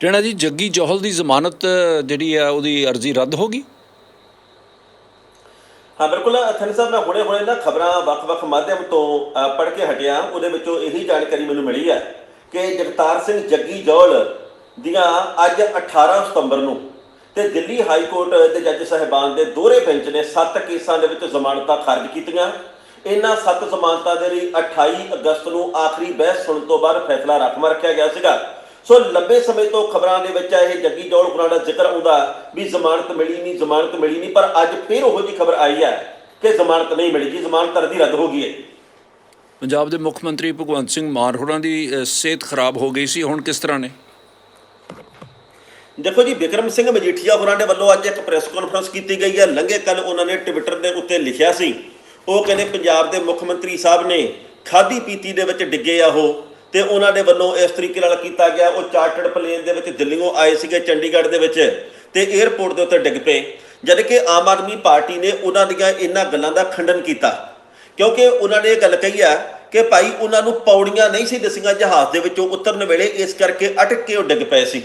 ਟੈਣਾ ਜੀ, ਜੱਗੀ ਜੋਹਲ ਦੀ ਜ਼ਮਾਨਤ ਜਿਹੜੀ ਆ, ਉਹਦੀ ਅਰਜ਼ੀ ਰੱਦ ਹੋ ਗਈ? ਹਾਂ, ਬਿਲਕੁਲ ਥਨ ਸਾਹਿਬ, ਮੈਂ ਹੁਣੇ ਹੁਣੇ ਨਾ ਖਬਰਾਂ ਵੱਖ-ਵੱਖ ਮਾਧਿਅਮ ਤੋਂ ਪੜ੍ਹ ਕੇ ਹਟਿਆ। ਉਹਦੇ ਵਿੱਚੋਂ ਇਹੀ ਜਾਣਕਾਰੀ ਮੈਨੂੰ ਮਿਲੀ ਹੈ ਕਿ ਜਗਤਾਰ ਸਿੰਘ ਜੱਗੀ ਜੋਹਲ ਦੀਆਂ ਅੱਜ 18 ਸਤੰਬਰ ਨੂੰ ਤੇ ਦਿੱਲੀ ਹਾਈ ਕੋਰਟ ਦੇ ਜੱਜ ਸਾਹਿਬਾਨ ਦੇ ਦੋਹਰੇ ਬੈਂਚ ਨੇ 7 ਕੇਸਾਂ ਦੇ ਵਿੱਚ ਜ਼ਮਾਨਤਾਂ ਖਾਰਜ ਕੀਤੀਆਂ। ਇਹਨਾਂ 7 ਜ਼ਮਾਨਤਾਂ ਦੇ ਲਈ 28 ਅਗਸਤ ਨੂੰ ਆਖਰੀ ਬਹਿਸ ਸੁਣਨ ਤੋਂ ਬਾਅਦ ਫੈਸਲਾ ਰਾਖਵਾਂ ਰੱਖਿਆ ਗਿਆ ਸੀਗਾ। ਸੋ ਲੰਬੇ ਸਮੇਂ ਤੋਂ ਖਬਰਾਂ ਦੇ ਵਿੱਚ ਇਹ ਜੱਗੀ ਜੌਲ ਹੁਣਾਂ ਦਾ ਜ਼ਿਕਰ ਆਉਂਦਾ ਵੀ ਜ਼ਮਾਨਤ ਮਿਲੀ ਨਹੀਂ ਜ਼ਮਾਨਤ ਮਿਲੀ ਨਹੀਂ ਪਰ ਅੱਜ ਫਿਰ ਉਹੋ ਜਿਹੀ ਖਬਰ ਆਈ ਹੈ ਕਿ ਜ਼ਮਾਨਤ ਨਹੀਂ ਮਿਲੀ ਜੀ ਜ਼ਮਾਨਤ ਅਰਜ਼ੀ ਰੱਦ ਹੋ ਗਈ ਹੈ। ਪੰਜਾਬ ਦੇ ਮੁੱਖ ਮੰਤਰੀ ਭਗਵੰਤ ਸਿੰਘ ਮਾਨ ਹੋਰਾਂ ਦੀ ਸਿਹਤ ਖਰਾਬ ਹੋ ਗਈ ਸੀ ਹੁਣ ਕਿਸ ਤਰ੍ਹਾਂ ਨੇ? ਦੇਖੋ ਜੀ ਵਿਕਰਮ ਸਿੰਘ ਮਜੀਠੀਆ ਹੋਰਾਂ ਦੇ ਵੱਲੋਂ ਅੱਜ ਇੱਕ ਪ੍ਰੈਸ ਕਾਨਫਰੰਸ ਕੀਤੀ ਗਈ ਹੈ। ਲੰਘੇ ਕੱਲ ਉਹਨਾਂ ਨੇ ਟਵਿੱਟਰ ਦੇ ਉੱਤੇ ਲਿਖਿਆ ਸੀ ਉਹ ਕਹਿੰਦੇ ਪੰਜਾਬ ਦੇ ਮੁੱਖ ਮੰਤਰੀ ਸਾਹਿਬ ਨੇ ਖਾਦੀ ਪੀਤੀ ਦੇ ਵਿੱਚ ਡਿੱਗੇ ਆ ਉਹ। ਤੇ ਉਹਨਾਂ ਦੇ ਵੱਲੋਂ ਇਸ ਤਰੀਕੇ ਨਾਲ ਕੀਤਾ ਗਿਆ। ਉਹ ਚਾਰਟਰਡ ਪਲੇਨ ਦੇ ਵਿੱਚ ਦਿੱਲੀੋਂ ਆਏ ਸੀਗੇ ਚੰਡੀਗੜ੍ਹ ਦੇ ਵਿੱਚ ਤੇ 에ਅਰਪੋਰਟ ਦੇ ਉੱਤੇ ਡਿੱਗ ਪਏ। ਜਦ ਕਿ ਆਮ ਆਦਮੀ ਪਾਰਟੀ ਨੇ ਉਹਨਾਂ ਦੀਆਂ ਇਹਨਾਂ ਗੱਲਾਂ ਦਾ ਖੰਡਨ ਕੀਤਾ। ਕਿਉਂਕਿ ਉਹਨਾਂ ਨੇ ਇਹ ਗੱਲ ਕਹੀ ਆ ਕਿ ਭਾਈ ਉਹਨਾਂ ਨੂੰ ਪੌੜੀਆਂ ਨਹੀਂ ਸੀ ਦਸੀਆਂ ਜਹਾਜ਼ ਦੇ ਵਿੱਚੋਂ ਉਤਰਨ ਵੇਲੇ ਇਸ ਕਰਕੇ ਅਟਕ ਕੇ ਉਹ ਡਿੱਗ ਪਏ ਸੀ।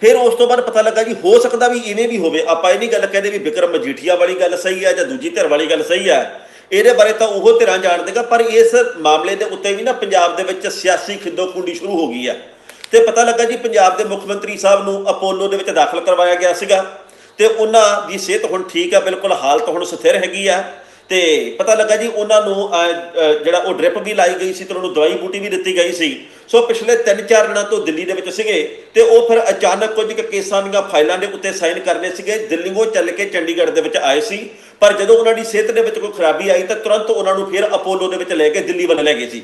ਫਿਰ ਉਸ ਤੋਂ ਬਾਅਦ ਪਤਾ ਲੱਗਾ ਜੀ ਹੋ ਸਕਦਾ ਵੀ ਇਵੇਂ ਵੀ ਹੋਵੇ। ਆਪਾਂ ਇਹ ਨਹੀਂ ਗੱਲ ਕਹਿੰਦੇ ਵੀ ਵਿਕਰਮ ਮਜੀਠੀਆ ਵਾਲੀ ਗੱਲ ਸਹੀ ਹੈ ਜਾਂ ਦੂਜੀ ਧਿਰ ਵਾਲੀ ਗੱਲ ਸਹੀ ਹੈ ਇਹਦੇ ਬਾਰੇ ਤਾਂ ਉਹ ਧਿਰਾਂ ਜਾਣਦੇਗਾ ਪਰ ਇਸ ਮਾਮਲੇ ਦੇ ਉੱਤੇ ਵੀ ਨਾ ਪੰਜਾਬ ਦੇ ਵਿੱਚ ਸਿਆਸੀ ਖਿੱਦੋ-ਖੁੰਡੀ ਸ਼ੁਰੂ ਹੋ ਗਈ ਹੈ ਤੇ ਪਤਾ ਲੱਗਾ ਜੀ ਪੰਜਾਬ ਦੇ ਮੁੱਖ ਮੰਤਰੀ ਸਾਹਿਬ ਨੂੰ ਅਪੋਲੋ ਦੇ ਵਿੱਚ ਦਾਖਲ ਕਰਵਾਇਆ ਗਿਆ ਸੀਗਾ। ਤੇ ਉਹਨਾਂ ਦੀ ਸਿਹਤ ਹੁਣ ਠੀਕ ਹੈ ਬਿਲਕੁਲ ਹਾਲਤ ਹੁਣ ਸਥਿਰ ਹੈਗੀ ਆ। ਤੇ ਪਤਾ ਲੱਗਾ ਜੀ ਉਹਨਾਂ ਨੂੰ ਜਿਹੜਾ ਉਹ ਡ੍ਰਿਪ ਵੀ ਲਾਈ ਗਈ ਸੀ ਤੇ ਉਹਨਾਂ ਨੂੰ ਦਵਾਈ ਬੂਟੀ ਵੀ ਦਿੱਤੀ ਗਈ ਸੀ। ਸੋ ਪਿਛਲੇ 3-4 ਦਿਨਾਂ ਤੋਂ ਦਿੱਲੀ ਦੇ ਵਿੱਚ ਸੀਗੇ ਤੇ ਉਹ ਫਿਰ ਅਚਾਨਕ ਕੁਝ ਕੁ ਕੇਸਾਂ ਦੀਆਂ ਫਾਈਲਾਂ ਦੇ ਉੱਤੇ ਸਾਈਨ ਕਰਨੇ ਸੀਗੇ। ਦਿੱਲੀੋਂ ਚੱਲ ਕੇ ਚੰਡੀਗੜ੍ਹ ਦੇ ਵਿੱਚ ਆਏ ਸੀ। ਪਰ ਜਦੋਂ ਉਹਨਾਂ ਦੀ ਸਿਹਤ ਦੇ ਵਿੱਚ ਕੋਈ ਖਰਾਬੀ ਆਈ ਤਾਂ ਤੁਰੰਤ ਉਹਨਾਂ ਨੂੰ ਫਿਰ ਅਪੋਲੋ ਦੇ ਵਿੱਚ ਲੈ ਕੇ ਦਿੱਲੀ ਵੱਲ ਲੈ ਗਏ ਸੀ।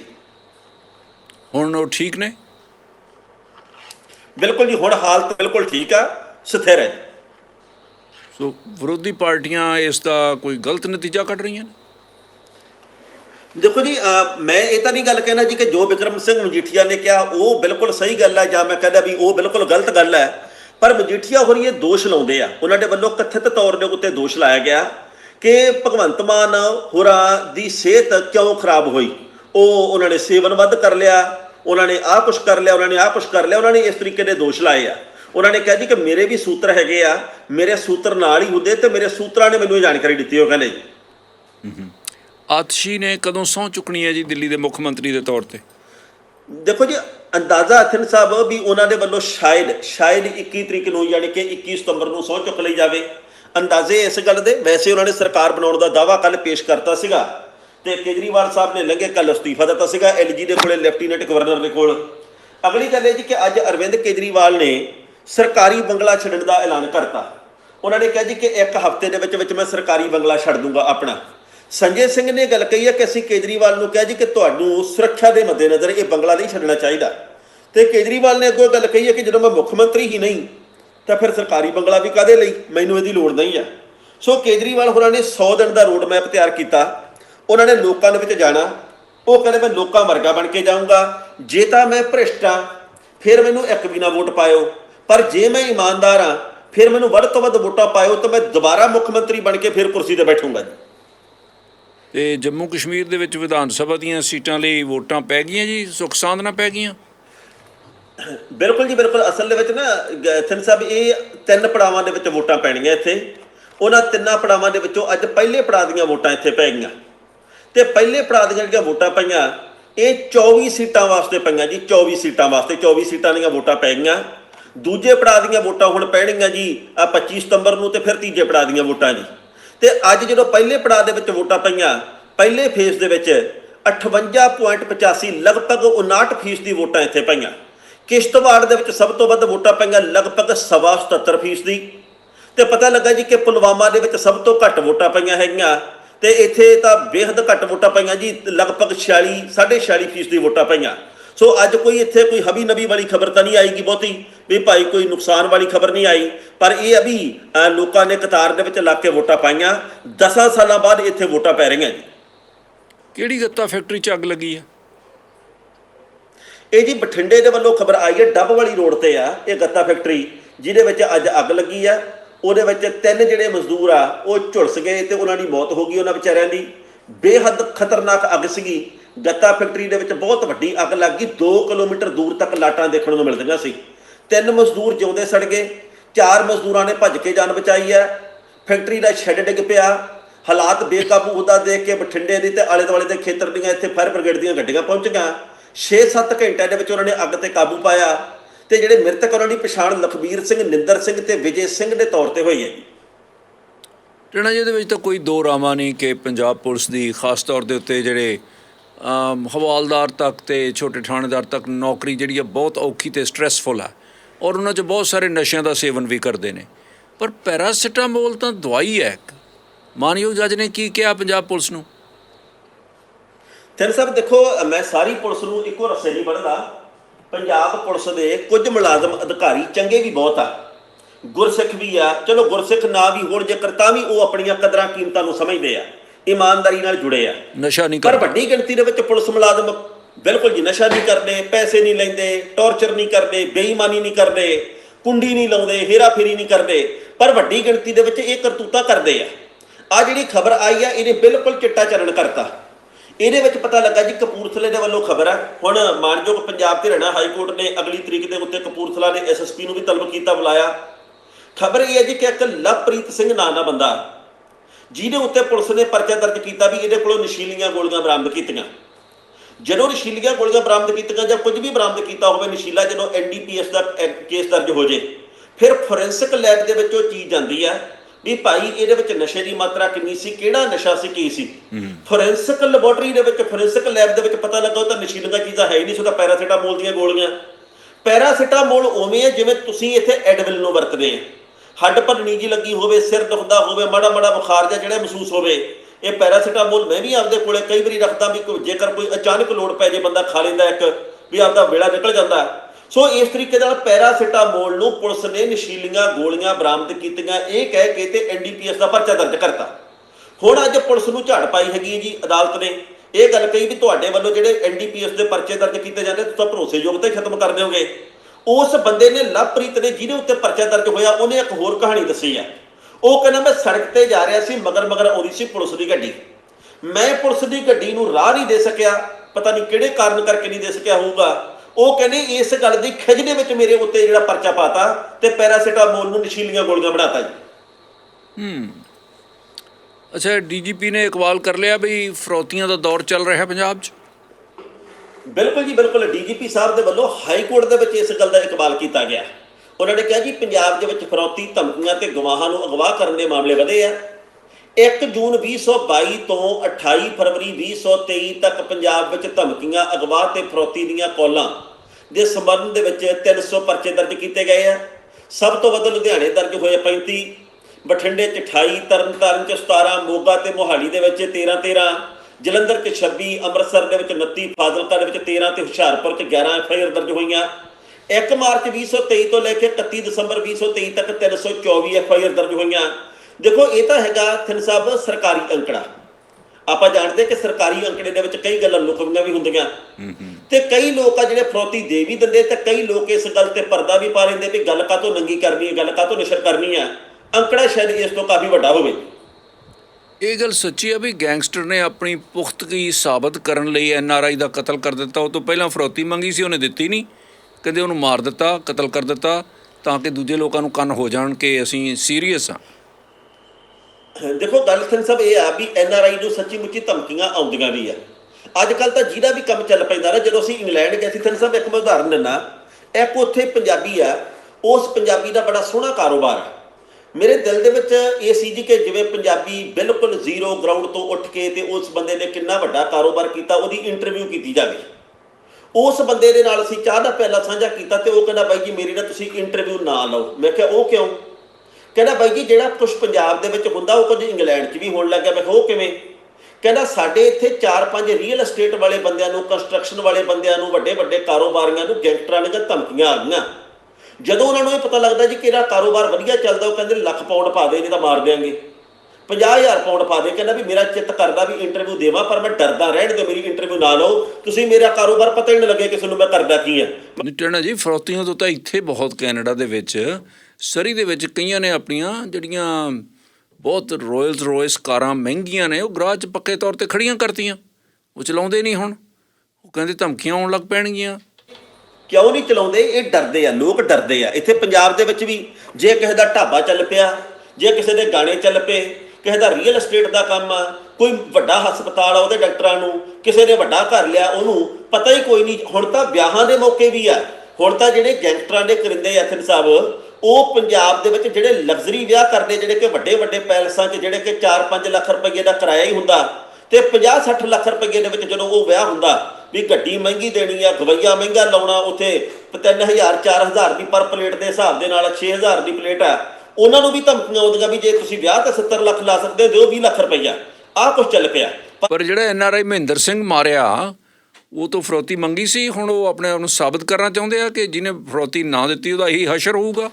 ਹੁਣ ਉਹ ਠੀਕ ਨੇ? ਬਿਲਕੁਲ ਜੀ ਹੁਣ ਹਾਲਤ ਬਿਲਕੁਲ ਠੀਕ ਆ ਸਥਿਰ ਹੈ। ਸੋ ਵਿਰੋਧੀ ਪਾਰਟੀਆਂ ਇਸ ਦਾ ਕੋਈ ਗਲਤ ਨਤੀਜਾ ਕੱਢ ਰਹੀਆਂ ਨੇ? ਦੇਖੋ ਜੀ ਮੈਂ ਇਹ ਤਾਂ ਨਹੀਂ ਗੱਲ ਕਹਿਣਾ ਜੀ ਕਿ ਜੋ ਵਿਕਰਮ ਸਿੰਘ ਮਜੀਠੀਆ ਨੇ ਕਿਹਾ, ਉਹ ਬਿਲਕੁਲ ਸਹੀ ਗੱਲ ਹੈ, ਜਾਂ ਮੈਂ ਕਹਿੰਦਾ ਵੀ ਉਹ ਬਿਲਕੁਲ ਗਲਤ ਗੱਲ ਹੈ। ਪਰ ਮਜੀਠੀਆ ਹੋਰੀ ਇਹ ਦੋਸ਼ ਲਾਉਂਦੇ ਆ। ਉਹਨਾਂ ਦੇ ਵੱਲੋਂ ਕਥਿਤ ਤੌਰ ਦੇ ਉੱਤੇ ਦੋਸ਼ ਲਾਇਆ ਗਿਆ ਕਿ ਭਗਵੰਤ ਮਾਨ ਹੋਰਾਂ ਦੀ ਸਿਹਤ ਕਿਉਂ ਖਰਾਬ ਹੋਈ? ਉਹ ਉਹਨਾਂ ਨੇ ਸੇਵਨ ਵੱਧ ਕਰ ਲਿਆ, ਉਹਨਾਂ ਨੇ ਆਹ ਕੁਛ ਕਰ ਲਿਆ, ਉਹਨਾਂ ਨੇ ਆਹ ਕੁਛ ਕਰ ਲਿਆ, ਉਹਨਾਂ ਨੇ ਇਸ ਤਰੀਕੇ ਦੇ ਦੋਸ਼ ਲਾਏ ਆ। ਉਹਨਾਂ ਨੇ ਕਿਹਾ ਜੀ ਕਿ ਮੇਰੇ ਵੀ ਸੂਤਰ ਹੈਗੇ ਆ ਮੇਰੇ ਸੂਤਰ ਨਾਲ ਹੀ ਹੁੰਦੇ ਤੇ ਮੇਰੇ ਸੂਤਰਾਂ ਨੇ ਮੈਨੂੰ ਇਹ ਜਾਣਕਾਰੀ ਦਿੱਤੀ ਉਹ ਕਹਿੰਦੇ ਜੀ। ਆਤਸ਼ੀ ਨੇ ਕਦੋਂ ਸਹੁੰ ਚੁੱਕਣੀ ਹੈ ਜੀ ਦਿੱਲੀ ਦੇ ਮੁੱਖ ਮੰਤਰੀ ਦੇ ਤੌਰ ਤੇ? ਦੇਖੋ ਜੀ ਅੰਦਾਜ਼ਾ ਅਥਨ ਸਾਹਿਬ ਵੀ ਉਹਨਾਂ ਦੇ ਵੱਲੋਂ ਸ਼ਾਇਦ ਸ਼ਾਇਦ 21 ਤਰੀਕ ਨੂੰ ਯਾਨੀ ਕਿ 21 ਸਤੰਬਰ ਨੂੰ ਸਹੁੰ ਚੁੱਕ ਲਈ ਜਾਵੇ। ਅੰਦਾਜ਼ੇ ਇਸ ਗੱਲ ਦੇ ਵੈਸੇ ਉਹਨਾਂ ਨੇ ਸਰਕਾਰ ਬਣਾਉਣ ਦਾ ਦਾਵਾ ਕੱਲ ਪੇਸ਼ ਕਰਤਾ ਸੀਗਾ ਤੇ ਕੇਜਰੀਵਾਲ ਸਾਹਿਬ ਨੇ ਲੰਘੇ ਕੱਲ ਅਸਤੀਫਾ ਦਿੱਤਾ ਸੀਗਾ ਐਲਜੀ ਦੇ ਕੋਲੇ ਲੈਫਟੀਨੈਂਟ ਗਵਰਨਰ ਦੇ ਕੋਲ। ਅਗਲੀ ਗੱਲ ਇਹ ਜੀ ਕਿ ਅੱਜ ਅਰਵਿੰਦ ਕੇਜਰੀਵਾਲ ਨੇ ਸਰਕਾਰੀ ਬੰਗਲਾ ਛੱਡਣ ਦਾ ਐਲਾਨ ਕਰਤਾ। ਉਹਨਾਂ ਨੇ ਕਿਹਾ ਜੀ ਕਿ ਇੱਕ ਹਫ਼ਤੇ ਦੇ ਵਿੱਚ ਵਿੱਚ ਮੈਂ ਸਰਕਾਰੀ ਬੰਗਲਾ ਛੱਡ ਦੂੰਗਾ ਆਪਣਾ। ਸੰਜੇ ਸਿੰਘ ਨੇ ਗੱਲ ਕਹੀ ਹੈ ਕਿ ਅਸੀਂ ਕੇਜਰੀਵਾਲ ਨੂੰ ਕਿਹਾ ਜੀ ਕਿ ਤੁਹਾਨੂੰ ਸੁਰੱਖਿਆ ਦੇ ਮੱਦੇਨਜ਼ਰ ਇਹ ਬੰਗਲਾ ਨਹੀਂ ਛੱਡਣਾ ਚਾਹੀਦਾ। ਤੇ ਕੇਜਰੀਵਾਲ ਨੇ ਅੱਗੋਂ ਗੱਲ ਕਹੀ ਹੈ ਕਿ ਜਦੋਂ ਮੈਂ ਮੁੱਖ ਮੰਤਰੀ ਹੀ ਨਹੀਂ, ਤਾਂ ਫਿਰ ਸਰਕਾਰੀ ਬੰਗਲਾ ਵੀ ਕਾਦੇ ਲਈ? ਮੈਨੂੰ ਇਹਦੀ ਲੋੜ ਨਹੀਂ ਆ ਸੋ ਕੇਜਰੀਵਾਲ ਹੋਰਾਂ ਨੇ 100 ਦਿਨ ਦਾ ਰੋਡ ਮੈਪ ਤਿਆਰ ਕੀਤਾ। ਉਹਨਾਂ ਨੇ ਲੋਕਾਂ ਦੇ ਵਿੱਚ ਜਾਣਾ। ਉਹ ਕਹਿੰਦੇ, ਮੈਂ ਲੋਕਾਂ ਵਰਗਾ ਬਣ ਕੇ ਜਾਊਂਗਾ। ਜੇ ਤਾਂ ਮੈਂ ਭ੍ਰਿਸ਼ਟਾਂ ਫਿਰ ਮੈਨੂੰ ਇੱਕ ਵੀ ਨਾ ਵੋਟ ਪਾਇਓ। ਪਰ ਜੇ ਮੈਂ ਇਮਾਨਦਾਰ ਆ ਫਿਰ ਮੈਨੂੰ ਵੱਧ ਤੋਂ ਵੱਧ ਵੋਟਾਂ ਪਾਇਓ ਤਾਂ ਮੈਂ ਦੁਬਾਰਾ ਮੁੱਖ ਮੰਤਰੀ ਬਣ ਕੇ ਫਿਰ ਕੁਰਸੀ ਤੇ ਬੈਠੂੰਗਾ ਜੀ। ਤੇ ਜੰਮੂ ਕਸ਼ਮੀਰ ਦੇ ਵਿੱਚ ਵਿਧਾਨ ਸਭਾ ਦੀਆਂ ਸੀਟਾਂ ਲਈ ਵੋਟਾਂ ਪੈ ਗਈਆਂ ਜੀ ਸੁੱਖ ਸਾਂਦ ਨਾਲ ਪੈ ਗਈਆਂ? ਬਿਲਕੁਲ ਜੀ ਬਿਲਕੁਲ। ਅਸਲ ਦੇ ਵਿੱਚ ਨਾ ਥਿਨ ਸਾਹਿਬ ਇਹ ਤਿੰਨ ਪੜਾਵਾਂ ਦੇ ਵਿੱਚ ਵੋਟਾਂ ਪੈਣੀਆਂ ਇੱਥੇ। ਉਹਨਾਂ ਤਿੰਨਾਂ ਪੜਾਵਾਂ ਦੇ ਵਿੱਚੋਂ ਅੱਜ ਪਹਿਲੇ ਪੜਾਅ ਦੀਆਂ ਵੋਟਾਂ ਇੱਥੇ ਪੈ ਗਈਆਂ। ਤੇ ਪਹਿਲੇ ਪੜਾਅ ਦੀਆਂ ਜਿਹੜੀਆਂ ਵੋਟਾਂ ਪਈਆਂ ਇਹ 24 ਸੀਟਾਂ ਵਾਸਤੇ ਪਈਆਂ ਜੀ 24 ਸੀਟਾਂ ਵਾਸਤੇ। 24 ਸੀਟਾਂ ਦੀਆਂ ਵੋਟਾਂ ਪੈ ਗਈਆਂ। ਦੂਜੇ ਪੜਾਅ ਦੀਆਂ ਵੋਟਾਂ ਹੁਣ ਪੈਣਗੀਆਂ ਜੀ ਆ 25 ਸਤੰਬਰ ਨੂੰ ਤੇ ਫਿਰ ਤੀਜੇ ਪੜਾਅ ਦੀਆਂ ਵੋਟਾਂ ਜੀ। ਤੇ ਅੱਜ ਜਦੋਂ ਪਹਿਲੇ ਪੜਾਅ ਦੇ ਵਿੱਚ ਵੋਟਾਂ ਪਈਆਂ, ਪਹਿਲੇ ਫੇਸ ਦੇ ਵਿੱਚ 58.85 ਲਗਭਗ 59% ਦੀ ਵੋਟਾਂ ਇੱਥੇ ਪਈਆਂ। ਕਿਸ਼ਤਵਾੜ ਦੇ ਵਿੱਚ ਸਭ ਤੋਂ ਵੱਧ ਵੋਟਾਂ ਪਈਆਂ ਲਗਭਗ ਸਵਾ 77% ਦੀ ਤੇ ਪਤਾ ਲੱਗਾ ਜੀ ਕਿ ਪੁਲਵਾਮਾ ਦੇ ਵਿੱਚ ਸਭ ਤੋਂ ਘੱਟ ਵੋਟਾਂ ਪਈਆਂ ਹੈਗੀਆਂ। ਤੇ ਇੱਥੇ ਤਾਂ ਬੇਹੱਦ ਘੱਟ ਵੋਟਾਂ ਪਈਆਂ ਜੀ, ਲਗਭਗ 46 46% ਦੀ ਵੋਟਾਂ ਪਈਆਂ। ਸੋ ਅੱਜ ਕੋਈ ਇੱਥੇ ਕੋਈ ਹਬੀ ਨਬੀ ਵਾਲੀ ਖਬਰ ਤਾਂ ਨਹੀਂ ਆਏਗੀ ਬਹੁਤੀ। ਵੀ ਭਾਈ ਕੋਈ ਨੁਕਸਾਨ ਵਾਲੀ ਖਬਰ ਨਹੀਂ ਆਈ। ਪਰ ਇਹ ਅਭੀ ਲੋਕਾਂ ਨੇ ਕਤਾਰ ਦੇ ਵਿੱਚ ਲੱਗ ਕੇ ਵੋਟਾਂ ਪਾਈਆਂ। 10 ਸਾਲਾਂ ਬਾਅਦ ਇੱਥੇ ਵੋਟਾਂ ਪੈ ਰਹੀਆਂ ਜੀ। ਕਿਹੜੀ ਗੱਤਾ ਫੈਕਟਰੀ 'ਚ ਅੱਗ ਲੱਗੀ ਹੈ ਇਹ ਜੀ ਬਠਿੰਡੇ ਦੇ ਵੱਲੋਂ ਖਬਰ ਆਈ ਹੈ ਡੱਬ ਵਾਲੀ ਰੋਡ ਤੇ ਆ ਇਹ ਗੱਤਾ ਫੈਕਟਰੀ ਜਿਹਦੇ ਵਿੱਚ ਅੱਜ ਅੱਗ ਲੱਗੀ ਆ। ਉਹਦੇ ਵਿੱਚ ਤਿੰਨ ਜਿਹੜੇ ਮਜ਼ਦੂਰ ਆ ਉਹ ਝੁਲਸ ਗਏ ਤੇ ਉਹਨਾਂ ਦੀ ਮੌਤ ਹੋ ਗਈ ਉਹਨਾਂ ਵਿਚਾਰਿਆਂ ਦੀ। ਬੇਹੱਦ ਖਤਰਨਾਕ ਅੱਗ ਸੀਗੀ। ਗੱਤਾ ਫੈਕਟਰੀ ਦੇ ਵਿੱਚ ਬਹੁਤ ਵੱਡੀ ਅੱਗ ਲੱਗ ਗਈ। 2 ਕਿਲੋਮੀਟਰ ਦੂਰ ਤੱਕ ਲਾਟਾਂ ਦੇਖਣ ਨੂੰ ਮਿਲਦੀਆਂ ਸੀ। ਤਿੰਨ ਮਜ਼ਦੂਰ ਜਿਉਂਦੇ ਸੜ ਗਏ ਚਾਰ ਮਜ਼ਦੂਰਾਂ ਨੇ ਭੱਜ ਕੇ ਜਾਨ ਬਚਾਈ ਹੈ। ਫੈਕਟਰੀ ਦਾ ਸ਼ੈੱਡ ਡਿੱਗ ਪਿਆ। ਹਾਲਾਤ ਬੇਕਾਬੂ ਹੁੰਦਾ ਦੇਖ ਕੇ ਬਠਿੰਡੇ ਦੀ ਤੇ ਆਲੇ ਦੁਆਲੇ ਦੇ ਖੇਤਰ ਦੀਆਂ ਇੱਥੇ ਫਾਇਰ ਬ੍ਰਿਗੇਡ ਦੀਆਂ ਗੱਡੀਆਂ ਪਹੁੰਚ ਗਈਆਂ 6-7 ਘੰਟਿਆਂ ਦੇ ਵਿੱਚ ਉਹਨਾਂ ਨੇ ਅੱਗ ਤੇ ਕਾਬੂ ਪਾਇਆ। ਤੇ ਜਿਹੜੇ ਮ੍ਰਿਤਕ ਉਹਨਾਂ ਦੀ ਪਛਾਣ ਲਖਬੀਰ ਸਿੰਘ, ਨਿੰਦਰ ਸਿੰਘ ਤੇ ਵਿਜੇ ਸਿੰਘ ਦੇ ਤੌਰ ਤੇ ਹੋਈ ਹੈ ਜੀ। ਟਣਾ ਜੀ, ਇਹਦੇ ਵਿੱਚ ਤਾਂ ਕੋਈ ਦੋ ਰਾਵਾਂ ਨਹੀਂ ਕਿ ਪੰਜਾਬ ਪੁਲਿਸ ਦੀ ਖਾਸ ਤੌਰ ਦੇ ਉੱਤੇ ਜਿਹੜੇ ਹਵਾਲਦਾਰ ਤੱਕ ਤੇ ਛੋਟੇ ਥਾਣੇਦਾਰ ਤੱਕ ਨੌਕਰੀ ਜਿਹੜੀ ਹੈ ਬਹੁਤ ਔਖੀ ਤੇ ਸਟ੍ਰੈਸਫੁਲ ਹੈ ਔਰ ਉਹਨਾਂ 'ਚ ਬਹੁਤ ਸਾਰੇ ਨਸ਼ਿਆਂ ਦਾ ਸੇਵਨ ਵੀ ਕਰਦੇ ਨੇ। ਪਰ ਪੈਰਾਸੀਟਾਮੋਲ ਤਾਂ ਦਵਾਈ ਹੈ ਇੱਕ। ਮਾਨਯੋਗ ਜੱਜ ਨੇ ਕੀ ਕਿਹਾ ਪੰਜਾਬ ਪੁਲਿਸ ਨੂੰ? ਤਿੰਨ ਸਾਹਿਬ ਦੇਖੋ ਮੈਂ ਸਾਰੀ ਪੁਲਿਸ ਨੂੰ ਇੱਕੋ ਰਸੇ ਨਹੀਂ ਬਣਦਾ ਪੰਜਾਬ ਪੁਲਿਸ ਦੇ ਕੁਝ ਮੁਲਾਜ਼ਮ ਅਧਿਕਾਰੀ ਚੰਗੇ ਵੀ ਬਹੁਤ ਆ। ਗੁਰਸਿੱਖ ਵੀ ਆ। ਚਲੋ ਗੁਰਸਿੱਖ ਨਾ ਵੀ ਹੋਣ ਜੇਕਰ ਤਾਂ ਵੀ ਉਹ ਆਪਣੀਆਂ ਕਦਰਾਂ ਕੀਮਤਾਂ ਨੂੰ ਸਮਝਦੇ ਆ। ਇਮਾਨਦਾਰੀ ਨਾਲ ਜੁੜੇ ਆ। ਨਸ਼ਾ ਨਹੀਂ ਪਰ ਵੱਡੀ ਗਿਣਤੀ ਦੇ ਵਿੱਚ ਪੁਲਿਸ ਮੁਲਾਜ਼ਮ ਬਿਲਕੁਲ ਜੀ, ਨਸ਼ਾ ਨਹੀਂ ਕਰਦੇ, ਪੈਸੇ ਨਹੀਂ ਲੈਂਦੇ, ਟੌਰਚਰ ਨਹੀਂ ਕਰਦੇ, ਬੇਈਮਾਨੀ ਨਹੀਂ ਕਰਦੇ, ਕੁੰਡੀ ਨਹੀਂ ਲਾਉਂਦੇ, ਹੇਰਾਫੇਰੀ ਨਹੀਂ ਕਰਦੇ, ਪਰ ਵੱਡੀ ਗਿਣਤੀ ਦੇ ਵਿੱਚ ਇਹ ਕਰਤੂਤਾ ਕਰਦੇ ਆ। ਆ ਜਿਹੜੀ ਖਬਰ ਆਈ ਆ, ਇਹਨੇ ਬਿਲਕੁਲ ਚਿੱਟਾ ਚਰਨ ਕਰਤਾ। ਇਹਦੇ ਵਿੱਚ ਪਤਾ ਲੱਗਾ ਜੀ, ਕਪੂਰਥਲੇ ਦੇ ਵੱਲੋਂ ਖਬਰ ਹੈ ਹੁਣ ਮਾਨਯੋਗ ਪੰਜਾਬ ਤੇ ਹਰਿਆਣਾ ਹਾਈ ਕੋਰਟ ਨੇ ਅਗਲੀ ਤਰੀਕ ਦੇ ਉੱਤੇ ਕਪੂਰਥਲਾ ਦੇ ਐਸਐਸਪੀ ਨੂੰ ਵੀ ਤਲਬ ਕੀਤਾ ਬੁਲਾਇਆ। ਖਬਰ ਇਹ ਹੈ ਜੀ ਕਿ ਇੱਕ ਲਵਪ੍ਰੀਤ ਸਿੰਘ ਨਾਂ ਦਾ ਬੰਦਾ, ਜਿਹਦੇ ਉੱਤੇ ਪੁਲਿਸ ਨੇ ਪਰਚਾ ਦਰਜ ਕੀਤਾ ਵੀ ਇਹਦੇ ਕੋਲੋਂ ਨਸ਼ੀਲੀਆਂ ਗੋਲੀਆਂ ਬਰਾਮਦ ਕੀਤੀਆਂ। ਜਦੋਂ ਨਸ਼ੀਲੀਆਂ ਗੋਲੀਆਂ ਬਰਾਮਦ ਕੀਤੀਆਂ ਜਾਂ ਕੁਝ ਵੀ ਬਰਾਮਦ ਕੀਤਾ ਹੋਵੇ ਨਸ਼ੀਲਾ ਜਦੋਂ ਐਨਡੀਪੀਐਸ ਦਾ ਕੇਸ ਦਰਜ ਹੋ ਜੇ ਫਿਰ ਫੋਰੈਂਸਿਕ ਲੈਬ ਦੇ ਵਿੱਚ ਉਹ ਚੀਜ਼ ਜਾਂਦੀ ਹੈ ਵੀ ਭਾਈ ਇਹਦੇ ਵਿੱਚ ਨਸ਼ੇ ਦੀ ਮਾਤਰਾ ਕਿੰਨੀ ਸੀ ਕਿਹੜਾ ਨਸ਼ਾ ਸੀ ਕੀ ਸੀ? ਫੋਰੈਂਸਿਕ ਲੈਬੋਰਟਰੀ ਦੇ ਵਿੱਚ ਫੋਰੈਂਸਿਕ ਲੈਬ ਦੇ ਵਿੱਚ ਪਤਾ ਲੱਗਾ ਤਾਂ ਨਸ਼ੀਲੀਆਂ ਚੀਜ਼ਾਂ ਹੈ ਹੀ ਨਹੀਂ ਸੀ ਤਾਂ ਪੈਰਾਸੀਟਾਮੋਲ ਦੀਆਂ ਗੋਲੀਆਂ। ਪੈਰਾਸੀਟਾਮੋਲ ਉਵੇਂ ਹੈ ਜਿਵੇਂ ਤੁਸੀਂ ਇੱਥੇ ਐਡਵਿਲ ਨੂੰ ਵਰਤਦੇ ਆ। ਹੱਡ ਭੰਨਣੀ ਜੀ ਲੱਗੀ ਹੋਵੇ ਸਿਰ ਦੁਖਦਾ ਹੋਵੇ ਮਾੜਾ ਮਾੜਾ ਬੁਖਾਰ ਜਿਹਾ ਜਿਹੜਾ ਮਹਿਸੂਸ ਹੋਵੇ ਇਹ ਪੈਰਾਸੀਟਾਮੋਲ ਮੈਂ ਵੀ ਆਪਦੇ ਕੋਲੇ ਕਈ ਵਾਰੀ ਰੱਖਦਾ ਵੀ ਕੋਈ- ਜੇਕਰ ਕੋਈ ਅਚਾਨਕ ਲੋੜ ਪੈ ਜੇ, ਬੰਦਾ ਖਾ ਲੈਂਦਾ ਇੱਕ, ਵੀ ਆਪਦਾ ਵੇਲਾ ਨਿਕਲ ਜਾਂਦਾ। ਸੋ ਇਸ ਤਰੀਕੇ ਨਾਲ ਪੈਰਾਸੀਟਾਮੋਲ ਨੂੰ ਪੁਲਿਸ ਨੇ ਨਸ਼ੀਲੀਆਂ ਗੋਲੀਆਂ ਬਰਾਮਦ ਕੀਤੀਆਂ। ਇਹ ਕਹਿ ਕੇ ਤੇ ਐਨਡੀਪੀਐਸ ਦਾ ਪਰਚਾ ਦਰਜ ਕਰਤਾ। ਹੁਣ ਅੱਜ ਪੁਲਿਸ ਨੂੰ ਝਾੜ ਪਾਈ ਹੈਗੀ ਜੀ ਅਦਾਲਤ ਨੇ। ਇਹ ਗੱਲ ਕਹੀ ਵੀ ਤੁਹਾਡੇ ਵੱਲੋਂ ਜਿਹੜੇ ਐਨਡੀਪੀਐਸ ਦੇ ਪਰਚੇ ਦਰਜ ਕੀਤੇ ਜਾਂਦੇ, ਤੁਸੀਂ ਤਾਂ ਭਰੋਸੇਯੋਗਤਾ ਹੀ ਖਤਮ ਕਰ ਦਿਓਗੇ। ਉਸ ਬੰਦੇ ਨੇ ਲਵਪ੍ਰੀਤ ਨੇ ਜਿਹਦੇ ਉੱਤੇ ਪਰਚਾ ਦਰਜ ਹੋਇਆ, ਉਹਨੇ ਇੱਕ ਹੋਰ ਕਹਾਣੀ ਦੱਸੀ ਆ ਉਹ ਕਹਿੰਦਾ ਮੈਂ ਸੜਕ ਤੇ ਜਾ ਰਿਹਾ ਸੀ ਮਗਰ ਮਗਰ ਆਉਂਦੀ ਸੀ ਪੁਲਿਸ ਦੀ ਗੱਡੀ। ਮੈਂ ਪੁਲਿਸ ਦੀ ਗੱਡੀ ਨੂੰ ਰਾਹ ਨਹੀਂ ਦੇ ਸਕਿਆ ਪਤਾ ਨਹੀਂ ਕਿਹੜੇ ਕਾਰਨ ਕਰਕੇ ਨਹੀਂ ਦੇ ਸਕਿਆ ਹੋਊਗਾ। ਉਹ ਕਹਿੰਦੇ ਇਸ ਗੱਲ ਦੀ ਖਿਜ ਦੇ ਵਿੱਚ ਮੇਰੇ ਉੱਤੇ ਜਿਹੜਾ ਪਰਚਾ ਪਾਤਾ ਤੇ ਪੈਰਾਸੀਟਾਮੋਲ ਨੂੰ ਨਸ਼ੀਲੀਆਂ ਗੋਲੀਆਂ ਬਣਾਤਾ ਜੀ। ਅੱਛਾ ਡੀਜੀਪੀ ਨੇ ਇਕਬਾਲ ਕਰ ਲਿਆ ਵੀ ਫਰੌਤੀਆਂ ਦਾ ਦੌਰ ਚੱਲ ਰਿਹਾ ਪੰਜਾਬ 'ਚ? ਬਿਲਕੁਲ ਜੀ ਬਿਲਕੁਲ। ਡੀਜੀਪੀ ਸਾਹਿਬ ਦੇ ਵੱਲੋਂ ਹਾਈ ਕੋਰਟ ਦੇ ਵਿੱਚ ਇਸ ਗੱਲ ਦਾ ਇਕਬਾਲ ਕੀਤਾ ਗਿਆ। ਉਹਨਾਂ ਨੇ ਕਿਹਾ ਜੀ, ਪੰਜਾਬ ਦੇ ਵਿੱਚ ਫਰੌਤੀ ਧਮਕੀਆਂ ਤੇ ਗਵਾਹਾਂ ਨੂੰ ਅਗਵਾ ਕਰਨ ਦੇ ਮਾਮਲੇ ਵਧੇ ਆ। 1 ਜੂਨ 2022 ਤੋਂ 28 ਫਰਵਰੀ 2023 ਤੱਕ ਪੰਜਾਬ ਵਿੱਚ ਧਮਕੀਆਂ, ਅਗਵਾ ਤੇ ਫਰੌਤੀ ਦੀਆਂ ਕੌਲਾਂ ਦੇ ਸੰਬੰਧ ਦੇ ਵਿੱਚ 300 ਪਰਚੇ ਦਰਜ ਕੀਤੇ ਗਏ ਆ। ਸਭ ਤੋਂ ਵੱਧ ਲੁਧਿਆਣੇ ਦਰਜ ਹੋਏ 35 ਬਠਿੰਡੇ 'ਚ 28 ਤਰਨਤਾਰਨ 'ਚ 17 ਮੋਗਾ ਤੇ ਮੋਹਾਲੀ ਦੇ ਵਿੱਚ 13 13 ਜਲੰਧਰ 'ਚ 26 ਅੰਮ੍ਰਿਤਸਰ ਦੇ ਵਿੱਚ 29 ਫਾਜ਼ਿਲਕਾ ਦੇ ਵਿੱਚ 13 ਤੇ ਹੁਸ਼ਿਆਰਪੁਰ 'ਚ 11 ਐਫਆਈਆਰ ਦਰਜ ਹੋਈਆਂ। 1 ਮਾਰਚ 2023 ਤੋਂ ਲੈ ਕੇ 31 ਦਸੰਬਰ 2023 ਤੱਕ 324 ਐਫਆਈਆਰ ਦਰਜ ਹੋਈਆਂ। ਦੇਖੋ ਇਹ ਤਾਂ ਹੈਗਾ ਥਿਨ ਸਾਹਿਬ ਸਰਕਾਰੀ ਅੰਕੜਾ। ਆਪਾਂ ਜਾਣਦੇ ਕਿ ਸਰਕਾਰੀ ਅੰਕੜੇ ਦੇ ਵਿੱਚ ਕਈ ਗੱਲਾਂ ਲੁਕਵੀਆਂ ਵੀ ਹੁੰਦੀਆਂ। ਤੇ ਕਈ ਲੋਕ ਆ ਜਿਹੜੇ ਫਰੋਤੀ ਦੇ ਵੀ ਦਿੰਦੇ ਤੇ ਕਈ ਲੋਕ ਇਸ ਗੱਲ ਤੇ ਪਰਦਾ ਵੀ ਪਾ ਲੈਂਦੇ ਵੀ ਗੱਲ ਕਾਹਤੋਂ ਨੰਗੀ ਕਰਨੀ ਹੈ ਗੱਲ ਕਾਹਤੋਂ ਨਸ਼ਰ ਕਰਨੀ ਹੈ ਅੰਕੜਾ ਸ਼ਾਇਦ ਇਸ ਤੋਂ ਕਾਫੀ ਵੱਡਾ ਹੋਵੇ। ਇਹ ਗੱਲ ਸੱਚੀ ਆ ਵੀ ਗੈਂਗਸਟਰ ਨੇ ਆਪਣੀ ਪੁਖਤਗੀ ਸਾਬਤ ਕਰਨ ਲਈ ਐਨਆਰਆਈ ਦਾ ਕਤਲ ਕਰ ਦਿੱਤਾ। ਉਹ ਤੋਂ ਪਹਿਲਾਂ ਫਰੌਤੀ ਮੰਗੀ ਸੀ ਉਹਨੇ ਦਿੱਤੀ ਨਹੀਂ। ਕਹਿੰਦੇ ਉਹਨੂੰ ਮਾਰ ਦਿੱਤਾ, ਕਤਲ ਕਰ ਦਿੱਤਾ, ਤਾਂ ਕਿ ਦੂਜੇ ਲੋਕਾਂ ਨੂੰ ਕੰਨ ਹੋ ਜਾਣ ਕਿ ਅਸੀਂ ਸੀਰੀਅਸ ਆ ਦੇਖੋ ਗੱਲ ਥਿਨ ਸਭ ਇਹ ਆ ਵੀ ਐਨ ਆਰ ਆਈ ਨੂੰ ਸੱਚੀ ਮੁੱਚੀ ਧਮਕੀਆਂ ਆਉਂਦੀਆਂ ਵੀ ਆ। ਅੱਜ ਕੱਲ ਤਾਂ ਜਿਹਦਾ ਵੀ ਕੰਮ ਚੱਲ ਪੈਂਦਾ ਨਾ, ਜਦੋਂ ਅਸੀਂ ਇੰਗਲੈਂਡ ਗਏ ਸੀ ਥਿਨ ਸਾਹਿਬ ਇੱਕ ਮੈਂ ਉਦਾਹਰਨ ਦਿੰਨਾ ਇੱਕ ਉੱਥੇ ਪੰਜਾਬੀ ਆ, ਉਸ ਪੰਜਾਬੀ ਦਾ ਬੜਾ ਸੋਹਣਾ ਕਾਰੋਬਾਰ ਆ। ਮੇਰੇ ਦਿਲ ਦੇ ਵਿੱਚ ਇਹ ਸੀ ਜੀ ਕਿ ਜਿਵੇਂ ਪੰਜਾਬੀ ਬਿਲਕੁਲ ਜ਼ੀਰੋ ਗਰਾਊਂਡ ਤੋਂ ਉੱਠ ਕੇ ਤੇ ਉਸ ਬੰਦੇ ਨੇ ਕਿੰਨਾ ਵੱਡਾ ਕਾਰੋਬਾਰ ਕੀਤਾ, ਉਹਦੀ ਇੰਟਰਵਿਊ ਕੀਤੀ ਜਾਵੇ। ਉਸ ਬੰਦੇ ਦੇ ਨਾਲ ਅਸੀਂ ਚਾਹ ਦਾ ਪਿਆਲਾ ਸਾਂਝਾ ਕੀਤਾ ਤੇ ਉਹ ਕਹਿੰਦਾ ਬਾਈ ਜੀ, ਮੇਰੀ ਨਾ ਤੁਸੀਂ ਇੰਟਰਵਿਊ ਨਾ ਲਓ। ਮੈਂ ਕਿਹਾ, ਉਹ ਕਿਉਂ? ਕਹਿੰਦਾ ਬਾਈ ਜੀ, ਜਿਹੜਾ ਕੁਝ ਪੰਜਾਬ ਦੇ ਵਿੱਚ ਹੁੰਦਾ, ਉਹ ਕੁਝ ਇੰਗਲੈਂਡ 'ਚ ਵੀ ਹੋਣ ਲੱਗਾ ਮੈਂ ਕਿਹਾ, ਉਹ ਕਿਵੇਂ? ਕਹਿੰਦਾ, ਸਾਡੇ ਇੱਥੇ 4-5 ਰੀਅਲ ਏਸਟੇਟ ਵਾਲੇ ਬੰਦਿਆਂ ਨੂੰ ਕੰਸਟਰਕਸ਼ਨ ਵਾਲੇ ਬੰਦਿਆਂ ਨੂੰ, ਵੱਡੇ ਵੱਡੇ ਕਾਰੋਬਾਰੀਆਂ ਨੂੰ ਗੈਂਗਸਟਰਾਂ ਦੀਆਂ ਧਮਕੀਆਂ ਆ ਗਈਆਂ। ਜਦੋਂ ਉਹਨਾਂ ਨੂੰ ਇਹ ਪਤਾ ਲੱਗਦਾ ਜੀ ਕਿ ਇਹਦਾ ਕਾਰੋਬਾਰ ਵਧੀਆ ਚੱਲਦਾ, ਉਹ ਕਹਿੰਦੇ, ਲੱਖ ਪਾਉਂਡ ਪਾ ਦੇ, ਨਹੀਂ ਤਾਂ ਮਾਰ ਦਿਆਂਗੇ। 50000 ਪਾਉਂਡ ਪਾ ਦੇ ਕਹਿੰਦਾ ਵੀ ਮੇਰਾ ਚਿੱਤ ਕਰਦਾ ਵੀ ਇੰਟਰਵਿਊ ਦੇਵਾਂ ਪਰ ਮੈਂ ਡਰਦਾ ਰਹਿਣ ਦਿਓ ਮੇਰੀ ਇੰਟਰਵਿਊ ਨਾ ਲਓ। ਤੁਸੀਂ ਮੇਰਾ ਕਾਰੋਬਾਰ ਪਤਾ ਹੀ ਨਹੀਂ ਲੱਗੇ ਕਿਸੇ ਨੂੰ ਮੈਂ ਕਰਦਾ ਕੀ ਆ। ਨਿਟਣਾ ਜੀ ਫਰੌਤੀਆਂ ਤੋਂ ਤਾਂ ਇੱਥੇ ਬਹੁਤ ਕੈਨੇਡਾ ਦੇ ਵਿੱਚ ਸਰੀ ਦੇ ਵਿੱਚ ਕਈਆਂ ਨੇ ਆਪਣੀਆਂ ਜਿਹੜੀਆਂ ਬਹੁਤ ਰਾਇਲਸ ਰੋਇਸ ਕਾਰਾਂ ਮਹਿੰਗੀਆਂ ਨੇ ਉਹ ਗਰਾਜ 'ਚ ਪੱਕੇ ਤੌਰ ਤੇ ਖੜੀਆਂ ਕਰਤੀਆਂ। ਉਹ ਚਲਾਉਂਦੇ ਨਹੀਂ ਹੁਣ। ਉਹ ਕਹਿੰਦੇ ਧਮਕੀਆਂ ਆਉਣ ਲੱਗ ਪੈਣਗੀਆਂ। ਕਿਉਂ ਨਹੀਂ ਚਲਾਉਂਦੇ? ਇਹ ਡਰਦੇ ਆ ਲੋਕ ਡਰਦੇ ਆ। ਇੱਥੇ ਪੰਜਾਬ ਦੇ ਵਿੱਚ ਵੀ ਜੇ ਕਿਸੇ ਦਾ ਢਾਬਾ ਚੱਲ ਪਿਆ ਜੇ ਕਿਸੇ ਦੇ ਗਾਣੇ ਚੱਲ ਪਏ ਕਿਸੇ ਦਾ ਰੀਅਲ ਏਸਟੇਟ ਦਾ ਕੰਮ ਆ, ਕੋਈ ਵੱਡਾ ਹਸਪਤਾਲ ਆ, ਉਹਦੇ ਡਾਕਟਰਾਂ ਨੂੰ, ਕਿਸੇ ਨੇ ਵੱਡਾ ਘਰ ਲਿਆ, ਉਹਨੂੰ ਪਤਾ ਹੀ ਕੋਈ ਨਹੀਂ। ਹੁਣ ਤਾਂ ਵਿਆਹਾਂ ਦੇ ਮੌਕੇ ਵੀ ਆ। ਹੁਣ ਤਾਂ ਜਿਹੜੇ ਗੈਂਗਸਟਰਾਂ ਦੇ ਕਰਿੰਦੇ ਆ ਸਾਹਿਬ, ਉਹ ਪੰਜਾਬ ਦੇ ਵਿੱਚ ਜਿਹੜੇ ਲਗਜ਼ਰੀ ਵਿਆਹ ਕਰਦੇ, ਜਿਹੜੇ ਕਿ ਵੱਡੇ ਵੱਡੇ ਪੈਲਸਾਂ 'ਚ, ਜਿਹੜੇ ਕਿ 4-5 ਲੱਖ ਰੁਪਏ ਦਾ ਕਿਰਾਇਆ ਹੀ ਹੁੰਦਾ, ਤੇ 50-60 ਲੱਖ ਰੁਪਏ ਦੇ ਵਿੱਚ ਜਦੋਂ ਉਹ ਵਿਆਹ ਹੁੰਦਾ, ਵੀ ਗੱਡੀ ਮਹਿੰਗੀ ਦੇਣੀ ਆ, ਗਵਈਆ ਮਹਿੰਗਾ ਲਾਉਣਾ, ਉੱਥੇ 3000 4000 ਦੀ ਪਰ ਪਲੇਟ ਦੇ ਹਿਸਾਬ ਦੇ ਨਾਲ 6000 ਦੀ ਪਲੇਟ ਆ। ਉਹਨਾਂ ਨੂੰ ਵੀ ਧਮਕੀਆਂ ਆਉਂਦੀਆਂ ਵੀ ਜੇ ਤੁਸੀਂ ਵਿਆਹ ਤੇ 70 ਲੱਖ ਲਾ ਸਕਦੇ ਹੋ ਦਿਓ 20 ਲੱਖ ਰੁਪਈਆ। ਆਹ ਕੁਝ ਚੱਲ ਪਿਆ। ਪਰ ਜਿਹੜਾ N R I Mahinder Singh ਮਾਰਿਆ ਉਹ ਤੋਂ ਫਰੋਤੀ ਮੰਗੀ ਸੀ ਹੁਣ ਉਹ ਆਪਣੇ ਆਪ ਨੂੰ ਸਾਬਤ ਕਰਨਾ ਚਾਹੁੰਦੇ ਆ ਕਿ ਜਿਹਨੇ ਫਰੋਤੀ ਨਾ ਦਿੱਤੀ ਉਹਦਾ ਇਹੀ ਹਸ਼ਰ ਹੋਊਗਾ?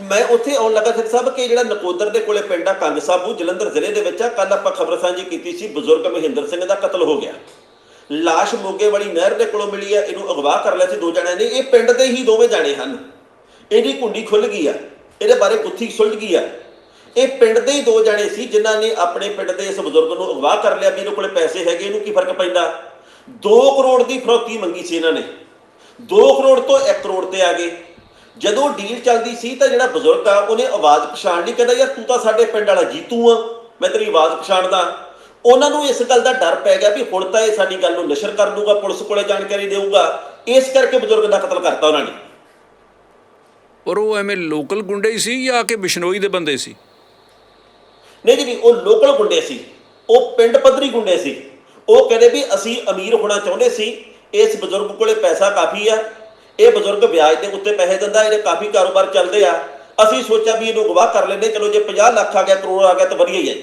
ਮੈਂ ਉੱਥੇ ਆਉਣ ਲੱਗਾ ਫਿਰ ਸਾਹਿਬ ਕਿ ਜਿਹੜਾ ਨਕੋਦਰ ਦੇ ਕੋਲੇ ਪਿੰਡ ਆ ਕੰਗ ਸਾਬੂ ਜਲੰਧਰ ਜ਼ਿਲ੍ਹੇ ਦੇ ਵਿੱਚ ਆ ਕੱਲ ਆਪਾਂ ਖਬਰ ਸਾਂਝੀ ਕੀਤੀ ਸੀ ਬਜ਼ੁਰਗ ਮਹਿੰਦਰ ਸਿੰਘ ਦਾ ਕਤਲ ਹੋ ਗਿਆ। ਲਾਸ਼ ਮੋਗੇ ਵਾਲੀ ਨਹਿਰ ਦੇ ਕੋਲੋਂ ਮਿਲੀ ਆ ਇਹਨੂੰ ਅਗਵਾ ਕਰ ਲਿਆ ਸੀ ਦੋ ਜਣਿਆਂ ਨੇ। ਇਹ ਪਿੰਡ ਦੇ ਹੀ ਦੋਵੇਂ ਜਾਣੇ ਹਨ। ਇਹਦੀ ਕੁੰਡੀ ਖੁੱਲ ਗਈ ਆ। ਇਹਦੇ ਬਾਰੇ ਗੁੱਥੀ ਸੁਲਝ ਗਈ ਆ। ਇਹ ਪਿੰਡ ਦੇ ਹੀ ਦੋ ਜਣੇ ਸੀ ਜਿਨ੍ਹਾਂ ਨੇ ਆਪਣੇ ਪਿੰਡ ਦੇ ਇਸ ਬਜ਼ੁਰਗ ਨੂੰ ਅਗਵਾ ਕਰ ਲਿਆ ਵੀ ਇਹਦੇ ਕੋਲੇ ਪੈਸੇ ਹੈਗੇ, ਇਹਨੂੰ ਕੀ ਫ਼ਰਕ ਪੈਂਦਾ? 2 ਕਰੋੜ ਦੀ ਫਰੋਤੀ ਮੰਗੀ ਸੀ ਇਹਨਾਂ ਨੇ। 2 ਕਰੋੜ ਤੋਂ 1 ਕਰੋੜ ਤੇ ਆ ਗਏ। ਜਦੋਂ ਡੀਲ ਚੱਲਦੀ ਸੀ ਤਾਂ ਜਿਹੜਾ ਬਜ਼ੁਰਗ ਆ, ਉਹਨੇ ਆਵਾਜ਼ ਪਛਾਣ ਲਈ ਕਹਿੰਦਾ, ਯਾਰ ਤੂੰ ਤਾਂ ਸਾਡੇ ਪਿੰਡ ਵਾਲਾ ਜੀਤੂ ਆ, ਮੈਂ ਤੇਰੀ ਆਵਾਜ਼ ਪਛਾਣਦਾ। ਉਹਨਾਂ ਨੂੰ ਇਸ ਗੱਲ ਦਾ ਡਰ ਪੈ ਗਿਆ ਵੀ ਹੁਣ ਤਾਂ ਇਹ ਸਾਡੀ ਗੱਲ ਨੂੰ ਨਸ਼ਰ ਕਰ ਦੂਗਾ ਪੁਲਿਸ ਕੋਲੇ ਜਾਣਕਾਰੀ ਦੇਊਗਾ। ਇਸ ਕਰਕੇ ਬਜ਼ੁਰਗ ਦਾ ਕਤਲ ਕਰਤਾ ਉਹਨਾਂ ਨੇ। ਪਰ ਉਹ ਐਵੇਂ ਲੋਕਲ ਗੁੰਡੇ ਹੀ ਸੀ ਜਾਂ ਕਿ ਬਿਸ਼ਨੋਈ ਦੇ ਬੰਦੇ ਸੀ? ਨਹੀਂ ਜੀ ਨਹੀਂ ਉਹ ਲੋਕਲ ਗੁੰਡੇ ਸੀ। ਉਹ ਪਿੰਡ ਪੱਧਰੀ ਗੁੰਡੇ ਸੀ। ਉਹ ਕਹਿੰਦੇ ਵੀ ਅਸੀਂ ਅਮੀਰ ਹੋਣਾ ਚਾਹੁੰਦੇ ਸੀ। ਇਸ ਬਜ਼ੁਰਗ ਕੋਲੇ ਪੈਸਾ ਕਾਫੀ ਆ। ਇਹ ਬਜ਼ੁਰਗ ਵਿਆਜ ਦੇ ਉੱਤੇ ਪੈਸੇ ਦਿੰਦਾ ਇਹਦੇ ਕਾਫੀ ਕਾਰੋਬਾਰ ਚੱਲਦੇ ਆ। ਅਸੀਂ ਸੋਚਿਆ ਵੀ ਇਹਨੂੰ ਗਵਾਹ ਕਰ ਲੈਂਦੇ ਚਲੋ ਜੇ 50 ਲੱਖ ਆ ਗਿਆ ਕਰੋੜ ਆ ਗਿਆ ਤਾਂ ਵਧੀਆ ਹੀ ਹੈ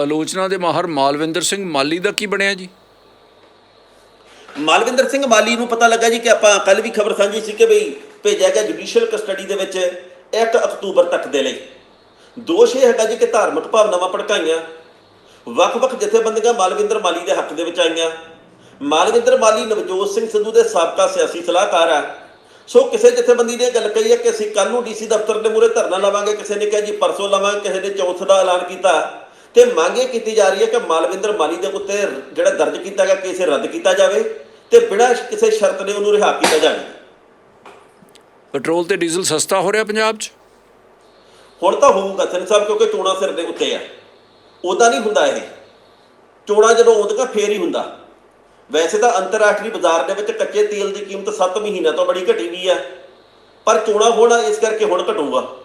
ਆਲੋਚਨਾ ਦੇ ਮਾਹਰ ਮਾਲਵਿੰਦਰ ਸਿੰਘ ਮਾਲੀ ਦਾ ਕੀ ਬਣਿਆ ਜੀ? ਮਾਲਵਿੰਦਰ ਸਿੰਘ ਮਾਲੀ ਨੂੰ ਪਤਾ ਲੱਗਾ ਜੀ ਕਿ ਆਪਾਂ ਕੱਲ ਵੀ ਖਬਰ ਸਾਂਝੀ ਸੀ ਕਿ ਬਈ ਭੇਜਿਆ ਗਿਆ ਜੁਡੀਸ਼ੀਅਲ ਕਸਟਡੀ ਦੇ ਵਿੱਚ 1 ਅਕਤੂਬਰ ਤੱਕ ਦੇ ਲਈ। ਦੋਸ਼ ਇਹ ਹੈਗਾ ਜੀ ਕਿ ਧਾਰਮਿਕ ਭਾਵਨਾਵਾਂ ਭੜਕਾਈਆਂ। ਵੱਖ-ਵੱਖ ਜਥੇਬੰਦੀਆਂ ਮਾਲਵਿੰਦਰ ਮਾਲੀ ਦੇ ਹੱਕ ਦੇ ਵਿੱਚ ਆਈਆਂ। ਮਾਲਵਿੰਦਰ ਮਾਲੀ ਨਵਜੋਤ ਸਿੰਘ ਸਿੱਧੂ ਦੇ ਸਾਬਕਾ ਸਿਆਸੀ ਸਲਾਹਕਾਰ ਆ। ਸੋ ਕਿਸੇ ਜਥੇਬੰਦੀ ਨੇ ਇਹ ਗੱਲ ਕਹੀ ਹੈ ਕਿ ਅਸੀਂ ਕੱਲ ਨੂੰ ਡੀਸੀ ਦਫ਼ਤਰ ਦੇ ਮੂਹਰੇ ਧਰਨਾ ਲਾਵਾਂਗੇ। ਕਿਸੇ ਨੇ ਕਿਹਾ ਜੀ ਪਰਸੋਂ ਲਾਵਾਂਗੇ, ਕਿਸੇ ਨੇ ਚੌਥ ਦਾ ਐਲਾਨ ਕੀਤਾ। ਤੇ ਮੰਗ ਇਹ ਕੀਤੀ ਜਾ ਰਹੀ ਹੈ ਕਿ ਮਾਲਵਿੰਦਰ ਮਾਲੀ ਦੇ ਉੱਤੇ ਜਿਹੜਾ ਦਰਜ ਕੀਤਾ ਗਿਆ ਕੇਸ ਇਹ ਰੱਦ ਕੀਤਾ ਜਾਵੇ ਤੇ ਬਿਨਾਂ ਕਿਸੇ ਸ਼ਰਤ ਦੇ ਉਹਨੂੰ ਰਿਹਾ ਕੀਤਾ ਜਾਵੇ। ਪੈਟਰੋਲ ਤੇ ਡੀਜ਼ਲ ਸਸਤਾ ਹੋ ਰਿਹਾ ਪੰਜਾਬ 'ਚ? ਹੁਣ ਤਾਂ ਹੋਊਗਾ ਸਿੰਘ ਸਾਹਿਬ, ਕਿਉਂਕਿ ਚੋਣਾਂ ਸਿਰ ਦੇ ਉੱਤੇ ਆ। ਉਦਾਂ ਨਹੀਂ ਹੁੰਦਾ ਇਹ। ਚੋਣਾਂ ਜਦੋਂ ਆਉਂਦੀਆਂ ਫੇਰ ਹੀ ਹੁੰਦਾ। ਵੈਸੇ ਤਾਂ ਅੰਤਰਰਾਸ਼ਟਰੀ ਬਾਜ਼ਾਰ ਦੇ ਵਿੱਚ ਕੱਚੇ ਤੇਲ ਦੀ ਕੀਮਤ 7 ਮਹੀਨਿਆਂ ਤੋਂ ਬੜੀ ਘਟੀ ਵੀ ਆ। ਪਰ ਚੋਣਾਂ ਹੋਣਾ ਇਸ ਕਰਕੇ ਹੁਣ ਘਟੂਗਾ।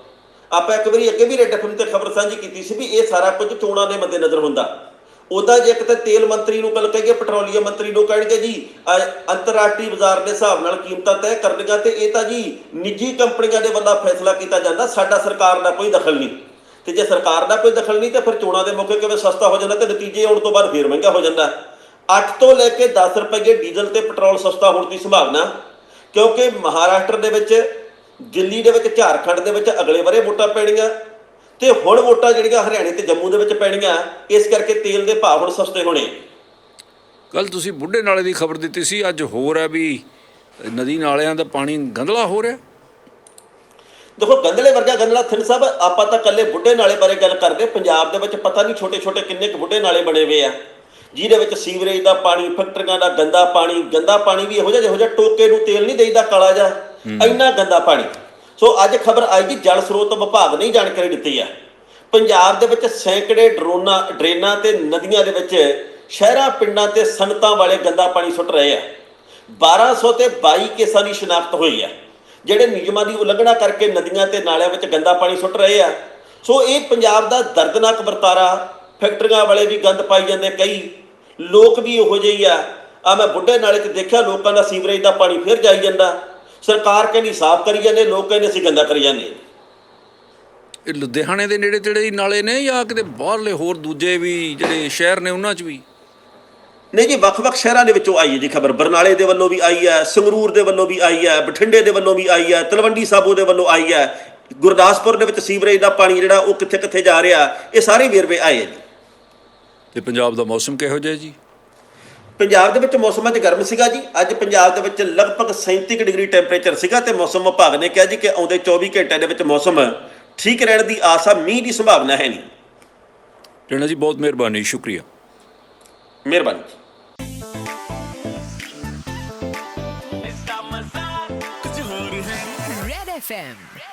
ਆਪਾਂ ਇੱਕ ਵਾਰੀ ਅੱਗੇ ਵੀ ਰੈਡ ਐਫਐਮ ਤੇ ਖਬਰ ਸਾਂਝੀ ਕੀਤੀ ਸੀ ਵੀ ਇਹ ਸਾਰਾ ਕੁਝ ਚੋਣਾਂ ਦੇ ਮੱਦੇਨਜ਼ਰ ਹੁੰਦਾ। ਉਦਾਂ ਜੇ ਕਿਤੇ ਤੇਲ ਮੰਤਰੀ ਨੂੰ ਕੱਲ ਕਹੀਏ, ਪੈਟਰੋਲੀਅਮ ਮੰਤਰੀ ਨੂੰ ਕਹਿਣਗੇ ਜੀ ਅੰਤਰਰਾਸ਼ਟਰੀ ਬਾਜ਼ਾਰ ਦੇ ਹਿਸਾਬ ਨਾਲ ਕੀਮਤਾਂ ਤੈਅ ਕਰਨੀਆਂ ਤੇ ਇਹ ਤਾਂ ਜੀ ਨਿੱਜੀ ਕੰਪਨੀਆਂ ਦੇ ਵੱਲੋਂ ਫੈਸਲਾ ਕੀਤਾ ਜਾਂਦਾ, ਸਾਡਾ ਸਰਕਾਰ ਦਾ ਕੋਈ ਦਖਲ ਨਹੀਂ। ਤੇ ਜੇ ਸਰਕਾਰ ਦਾ ਕੋਈ ਦਖਲ ਨਹੀਂ, ਤੇ ਫਿਰ ਚੋਣਾਂ ਦੇ ਮੌਕੇ ਕਿਵੇਂ ਸਸਤਾ ਹੋ ਜਾਂਦਾ ਤੇ ਨਤੀਜੇ ਆਉਣ ਤੋਂ ਬਾਅਦ ਫੇਰ ਮਹਿੰਗਾ ਹੋ ਜਾਂਦਾ। 8 ਤੋਂ ਲੈ ਕੇ 10 ਰੁਪਏ ਡੀਜ਼ਲ ਤੇ ਪੈਟਰੋਲ ਸਸਤਾ ਹੋਣ ਦੀ ਸੰਭਾਵਨਾ, ਕਿਉਂਕਿ ਮਹਾਰਾਸ਼ਟਰ ਦੇ ਵਿੱਚ, ਦਿੱਲੀ ਦੇ ਵਿੱਚ, ਝਾਰਖੰਡ ਦੇ ਵਿੱਚ ਅਗਲੇ ਬਾਰੇ ਵੋਟਾਂ ਪੈਣੀਆਂ ਤੇ ਹੁਣ ਵੋਟਾਂ ਜਿਹੜੀਆਂ ਹਰਿਆਣੇ ਤੇ ਜੰਮੂ ਦੇ ਵਿੱਚ ਪੈਣੀਆਂ ਇਸ ਕਰਕੇ ਤੇਲ ਦੇ ਭਾਅ ਹੁਣ ਸਸਤੇ ਹੋਣੇ। ਕੱਲ ਤੁਸੀਂ ਬੁੱਢੇ ਨਾਲੇ ਦੀ ਖਬਰ ਦਿੱਤੀ ਸੀ ਅੱਜ ਹੋਰ ਹੈ ਵੀ ਨਦੀ ਨਾਲਿਆਂ ਦਾ ਪਾਣੀ ਗੰਧਲਾ ਹੋ ਰਿਹਾ। ਦੇਖੋ ਗੰਦਲੇ ਵਰਗਾ ਗੰਦਲਾ ਥਿੰਨ ਸਾਹਿਬ ਆਪਾਂ ਤਾਂ ਕੱਲੇ ਬੁੱਢੇ ਨਾਲੇ ਬਾਰੇ ਗੱਲ ਕਰਦੇ ਪੰਜਾਬ ਦੇ ਵਿੱਚ ਪਤਾ ਨਹੀਂ ਛੋਟੇ ਛੋਟੇ ਕਿੰਨੇ ਕੁ ਬੁੱਢੇ ਨਾਲੇ ਬਣੇ ਹੋਏ ਆ। ਜਿਹਦੇ ਵਿੱਚ ਸੀਵਰੇਜ ਦਾ ਪਾਣੀ ਫੈਕਟਰੀਆਂ ਦਾ ਗੰਦਾ ਪਾਣੀ ਗੰਦਾ ਪਾਣੀ ਵੀ ਇਹੋ ਜਿਹਾ ਜਿਹੋ ਜਿਹਾ ਟੋਕੇ ਨੂੰ ਤੇਲ ਨਹੀਂ ਦੇਈਦਾ ਕਾਲਾ ਜਾ ਇੰਨਾ ਗੰਦਾ ਪਾਣੀ। ਸੋ ਅੱਜ ਖਬਰ ਆਈ ਕਿ ਜਲ ਸਰੋਤ ਵਿਭਾਗ ਨੇ ਜਾਣਕਾਰੀ ਦਿੱਤੀ ਆ ਪੰਜਾਬ ਦੇ ਵਿੱਚ ਸੈਂਕੜੇ ਡਰੋਨਾਂ, ਡਰੇਨਾਂ ਤੇ ਨਦੀਆਂ ਦੇ ਵਿੱਚ ਸ਼ਹਿਰਾਂ, ਪਿੰਡਾਂ ਤੇ ਸਨਤਾਂ ਵਾਲੇ ਗੰਦਾ ਪਾਣੀ ਸੁੱਟ ਰਹੇ ਆ 1200 ਤੇ 22 ਕੇਸਾਂ ਦੀ ਸ਼ਨਾਖਤ ਹੋਈ ਆ ਜਿਹੜੇ ਨਿਯਮਾਂ ਦੀ ਉਲੰਘਣਾ ਕਰਕੇ ਨਦੀਆਂ ਤੇ ਨਾਲਿਆਂ ਵਿੱਚ ਗੰਦਾ ਪਾਣੀ ਸੁੱਟ ਰਹੇ ਆ ਸੋ ਇਹ ਪੰਜਾਬ ਦਾ ਦਰਦਨਾਕ ਵਰਤਾਰਾ, ਫੈਕਟਰੀਆਂ ਵਾਲੇ ਵੀ ਗੰਦ ਪਾਈ ਜਾਂਦੇ, ਕਈ ਲੋਕ ਵੀ ਉਹੋ ਜਿਹੇ ਹੀ ਆ। ਆ ਮੈਂ ਬੁੱਢੇ ਨਾਲੇ 'ਚ ਦੇਖਿਆ, ਲੋਕਾਂ ਦਾ ਸੀਵਰੇਜ ਦਾ ਪਾਣੀ ਫਿਰ ਜਾਈ ਜਾਂਦਾ। ਸਰਕਾਰ ਕਹਿੰਦੀ ਸਾਫ਼ ਕਰੀ ਜਾਂਦੇ ਲੋਕ ਕਹਿੰਦੇ ਅਸੀਂ ਗੰਦਾ ਕਰੀ ਜਾਂਦੇ। ਇਹ ਲੁਧਿਆਣੇ ਦੇ ਨੇੜੇ ਤੇੜੇ ਹੀ ਨਾਲੇ ਨੇ ਜਾਂ ਕਿਤੇ ਬਾਹਰਲੇ ਹੋਰ ਦੂਜੇ ਵੀ ਜਿਹੜੇ ਸ਼ਹਿਰ ਨੇ ਉਹਨਾਂ 'ਚ ਵੀ? ਨਹੀਂ ਜੀ ਵੱਖ-ਵੱਖ ਸ਼ਹਿਰਾਂ ਦੇ ਵਿੱਚੋਂ ਆਈ ਹੈ ਜੀ ਖਬਰ। ਬਰਨਾਲੇ ਦੇ ਵੱਲੋਂ ਵੀ ਆਈ ਹੈ ਸੰਗਰੂਰ ਦੇ ਵੱਲੋਂ ਵੀ ਆਈ ਹੈ ਬਠਿੰਡੇ ਦੇ ਵੱਲੋਂ ਵੀ ਆਈ ਹੈ ਤਲਵੰਡੀ ਸਾਬੋ ਦੇ ਵੱਲੋਂ ਆਈ ਹੈ ਗੁਰਦਾਸਪੁਰ ਦੇ ਵਿੱਚ ਸੀਵਰੇਜ ਦਾ ਪਾਣੀ ਜਿਹੜਾ ਉਹ ਕਿੱਥੇ-ਕਿੱਥੇ ਜਾ ਰਿਹਾ ਇਹ ਸਾਰੇ ਵੇਰਵੇ ਆਏ ਜੀ। ਤੇ ਪੰਜਾਬ ਦਾ ਮੌਸਮ ਕਿਹੋ ਜਿਹਾ ਜੀ? ਪੰਜਾਬ ਦੇ ਵਿੱਚ ਮੌਸਮ ਅੱਜ ਗਰਮ ਸੀਗਾ ਜੀ। ਅੱਜ ਪੰਜਾਬ ਦੇ ਵਿੱਚ ਲਗਭਗ 37 ਕੁ ਡਿਗਰੀ ਟੈਂਪਰੇਚਰ ਸੀਗਾ ਤੇ ਮੌਸਮ ਵਿਭਾਗ ਨੇ ਕਿਹਾ ਜੀ ਕਿ ਆਉਂਦੇ 24 ਘੰਟਿਆਂ ਦੇ ਵਿੱਚ ਮੌਸਮ ਠੀਕ ਰਹਿਣ ਦੀ ਆਸ ਆ ਮੀਂਹ ਦੀ ਸੰਭਾਵਨਾ ਹੈ ਨਹੀਂ। ਟੇਣਾ ਜੀ ਬਹੁਤ ਮਿਹਰਬਾਨੀ ਸ਼ੁਕਰੀਆ। ਮਿਹਰਬਾਨੀ ਦਾ ਮਜ਼ਾਕ ਕੁਝ ਹੋਰ ਹੈ Red FM.